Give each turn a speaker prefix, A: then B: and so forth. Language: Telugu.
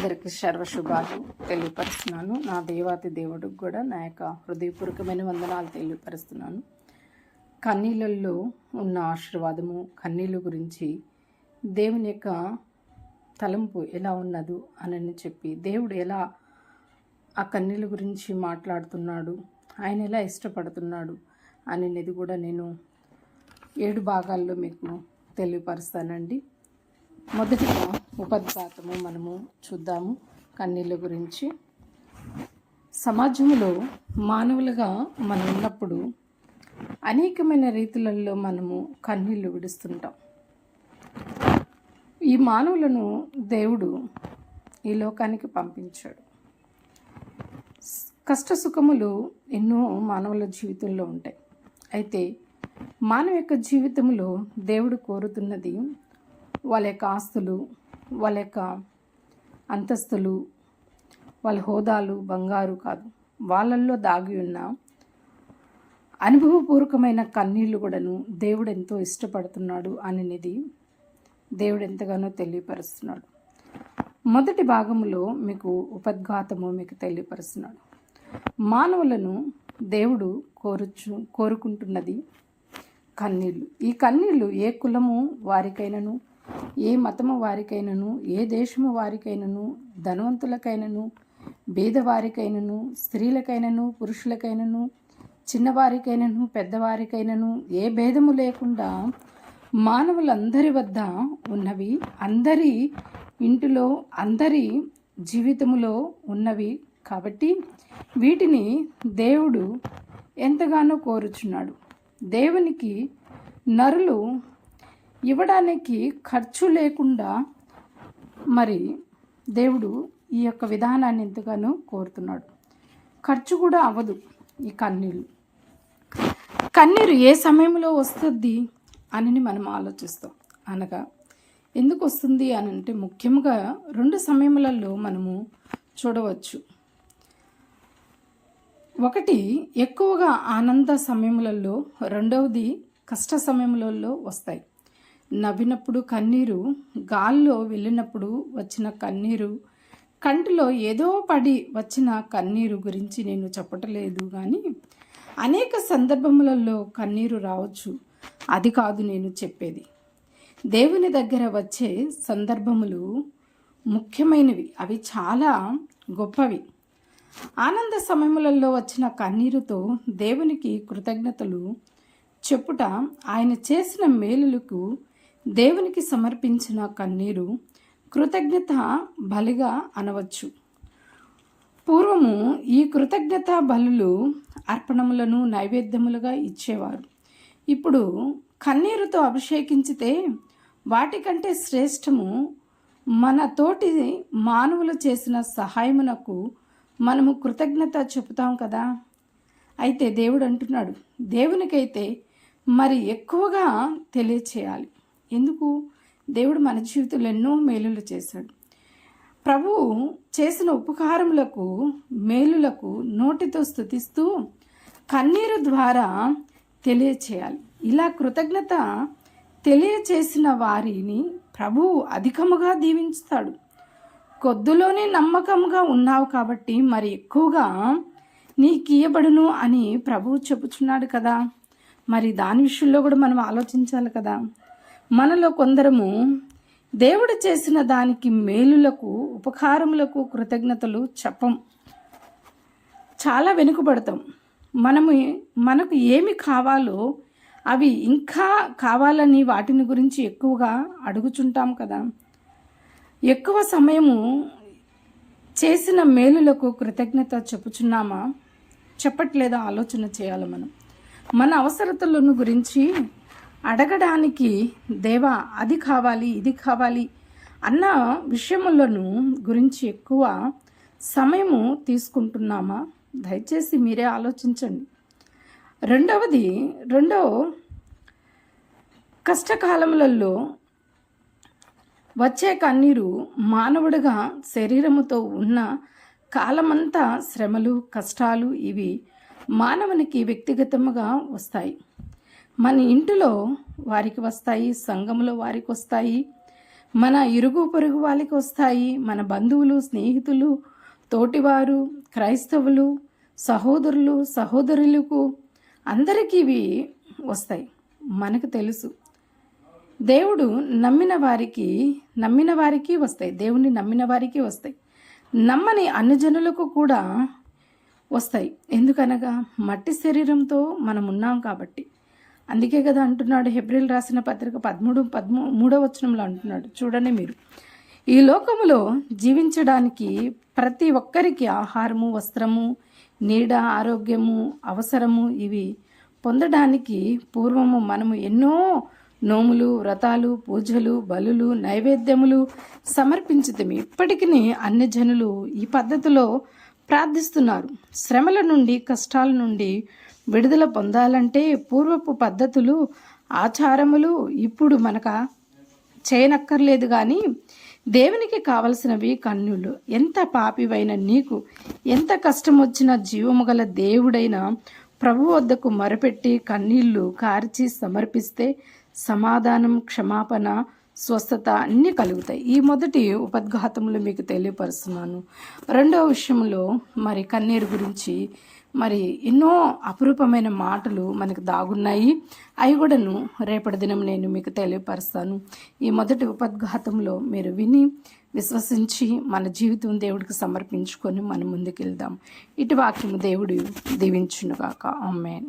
A: అందరికీ సర్వశుభాలు తెలియపరుస్తున్నాను. నా దేవాతి దేవుడికి కూడా నా యొక్క హృదయపూర్వకమైన వందనాలు తెలియపరుస్తున్నాను. కన్నీళ్ళల్లో ఉన్న ఆశీర్వాదము కన్నీళ్ళు గురించి దేవుని యొక్క తలంపు ఎలా ఉన్నదు అని చెప్పి దేవుడు ఎలా ఆ కన్నీళ్ళ గురించి మాట్లాడుతున్నాడు ఆయన ఎలా ఇష్టపడుతున్నాడు అనేది కూడా నేను ఏడు భాగాల్లో మీకు తెలియపరుస్తానండి. మొదటిగా ఉపద్ఘాతము మనము చూద్దాము కన్నీళ్ళ గురించి. సమాజంలో మానవులుగా మనం ఉన్నప్పుడు అనేకమైన రీతులలో మనము కన్నీళ్ళు విడుస్తుంటాం. ఈ మానవులను దేవుడు ఈ లోకానికి పంపించాడు. కష్ట సుఖములు ఎన్నో మానవుల జీవితంలో ఉంటాయి. అయితే మానవ యొక్క జీవితంలో దేవుడు కోరుతున్నది వాళ్ళ యొక్క ఆస్తులు వాళ్ళ యొక్క అంతస్తులు వాళ్ళ హోదాలు బంగారు కాదు. వాళ్ళల్లో దాగి ఉన్న అనుభవపూర్వకమైన కన్నీళ్ళు కూడాను దేవుడు ఎంతో ఇష్టపడుతున్నాడు అనేది దేవుడు ఎంతగానో తెలియపరుస్తున్నాడు. మొదటి భాగంలో మీకు ఉపద్ఘాతము మీకు తెలియపరుస్తున్నాడు. మానవులను దేవుడు కోరుచు కోరుకుంటున్నది కన్నీళ్ళు ఈ కన్నీళ్ళు ఏ కులము వారికైనను ఏ మతము వారికైనను ఏ దేశము వారికైనను ధనవంతులకైనను బీదవారికైనను స్త్రీలకైనను పురుషులకైనను చిన్నవారికైనను పెద్దవారికైనను ఏ భేదము లేకుండా మానవులందరి వద్ద ఉన్నవి అందరి ఇంటిలో అందరి జీవితములో ఉన్నవి కాబట్టి వీటిని దేవుడు ఎంతగానో కోరుచున్నాడు. దేవునికి నరులు ఇవ్వడానికి ఖర్చు లేకుండా మరి దేవుడు ఈ యొక్క విధానాన్ని ఎంతగానో కోరుతున్నాడు. ఖర్చు కూడా అవ్వదు ఈ కన్నీళ్ళు. కన్నీరు ఏ సమయంలో వస్తుంది అని మనం ఆలోచిస్తాం. అనగా ఎందుకు వస్తుంది అని అంటే ముఖ్యంగా రెండు సమయములలో మనము చూడవచ్చు. ఒకటి ఎక్కువగా ఆనంద సమయములలో రెండవది కష్ట సమయములలో వస్తాయి. నవ్వినప్పుడు కన్నీరు గాల్లో వెళ్ళినప్పుడు వచ్చిన కన్నీరు కంటిలో ఏదో పడి వచ్చిన కన్నీరు గురించి నేను చెప్పటలేదు కానీ అనేక సందర్భములలో కన్నీరు రావచ్చు. అది కాదు నేను చెప్పేది. దేవుని దగ్గర వచ్చే సందర్భములు ముఖ్యమైనవి. అవి చాలా గొప్పవి. ఆనంద సమయములలో వచ్చిన కన్నీరుతో దేవునికి కృతజ్ఞతలు చెప్పుట ఆయన చేసిన మేలులకు దేవునికి సమర్పించిన కన్నీరు కృతజ్ఞత బలిగా అనవచ్చు. పూర్వము ఈ కృతజ్ఞత బలులు అర్పణములను నైవేద్యములుగా ఇచ్చేవారు. ఇప్పుడు కన్నీరుతో అభిషేకించితే వాటికంటే శ్రేష్టము మన తోటి మానవులు చేసిన సహాయమునకు మనము కృతజ్ఞత చెబుతాం కదా? అయితే దేవుడు అంటున్నాడు దేవునికైతే మరి ఎక్కువగా తెలియచేయాలి. ఎందుకు? దేవుడు మన జీవితంలో ఎన్నో మేలులు చేశాడు. ప్రభువు చేసిన ఉపకారములకు మేలులకు నోటితో స్థుతిస్తూ కన్నీరు ద్వారా తెలియచేయాలి. ఇలా కృతజ్ఞత తెలియచేసిన వారిని ప్రభువు అధికముగా దీవించుతాడు. కొద్దులోనే నమ్మకంగా ఉన్నావు కాబట్టి మరి ఎక్కువగా నీకు అని ప్రభువు చెప్పుచున్నాడు కదా. మరి దాని విషయంలో కూడా మనం ఆలోచించాలి కదా. మనలో కొందరము దేవుడు చేసిన దానికి మేలులకు ఉపకారములకు కృతజ్ఞతలు చెప్పం. చాలా వెనుకబడతాం. మనము మనకు ఏమి కావాలో అవి ఇంకా కావాలని వాటిని గురించి ఎక్కువగా అడుగుచుంటాం కదా. ఎక్కువ సమయము చేసిన మేలులకు కృతజ్ఞత చెప్పుచున్నామా? చెప్పట్లేదా? ఆలోచన చేయాలి మనం. మన అవసరతలను గురించి అడగడానికి దేవా అది కావాలి ఇది కావాలి అన్న విషయములను గురించి ఎక్కువ సమయము తీసుకుంటున్నామా? దయచేసి మీరే ఆలోచించండి. రెండవది రెండో కష్టకాలములలో వచ్చే కన్నీరు మానవుడిగా శరీరముతో ఉన్న కాలమంతా శ్రమలు కష్టాలు ఇవి మానవునికి వ్యక్తిగతముగా వస్తాయి. మన ఇంటిలో వారికి వస్తాయి సంఘంలో వారికి వస్తాయి మన ఇరుగు పొరుగు వాళ్ళకి వస్తాయి మన బంధువులు స్నేహితులు తోటివారు క్రైస్తవులు సహోదరులు సహోదరులకు అందరికీ ఇవి వస్తాయి. మనకు తెలుసు. దేవుడు నమ్మిన వారికి నమ్మిన వారికి వస్తాయి. దేవుణ్ణి నమ్మిన వారికి వస్తాయి. నమ్మని అన్నిజనులకు కూడా వస్తాయి. ఎందుకనగా మట్టి శరీరంతో మనం ఉన్నాం కాబట్టి. అందుకే కదా అంటున్నాడు హెబ్రిల్ రాసిన పత్రిక పదమూడు పదమూ మూడో వచనంలో అంటున్నాడు. చూడండి మీరు. ఈ లోకములో జీవించడానికి ప్రతి ఒక్కరికి ఆహారము వస్త్రము నీడ ఆరోగ్యము అవసరము ఇవి పొందడానికి పూర్వము మనము ఎన్నో నోములు వ్రతాలు పూజలు బలులు నైవేద్యములు సమర్పించుతమి. ఇప్పటికీ అన్ని జనులు ఈ పద్ధతిలో ప్రార్థిస్తున్నారు. శ్రమల నుండి కష్టాల నుండి విడుదల పొందాలంటే పూర్వపు పద్ధతులు ఆచారములు ఇప్పుడు మనక చేయనక్కర్లేదు కానీ దేవునికి కావలసినవి కన్నులు. ఎంత పాపివైన నీకు ఎంత కష్టం వచ్చినా జీవము గల దేవుడైన ప్రభు వద్దకు మొరపెట్టి కన్నీళ్ళు కార్చి సమర్పిస్తే సమాధానం క్షమాపణ స్వస్థత అన్నీ కలుగుతాయి. ఈ మొదటి ఉపద్ఘాతంలో మీకు తెలియపరుస్తున్నాను. రెండవ విషయంలో మరి కన్నీరు గురించి మరి ఎన్నో అపురూపమైన మాటలు మనకు దాగున్నాయి. అవి కూడాను రేపటి దినం నేను మీకు తెలియపరుస్తాను. ఈ మొదటి ఉపద్ఘాతంలో మీరు విని విశ్వసించి మన జీవితం దేవుడికి సమర్పించుకొని మనం ముందుకెళ్దాం. ఇటు వాక్యము దేవుడు దీవించునుగాక. అమ్మేన్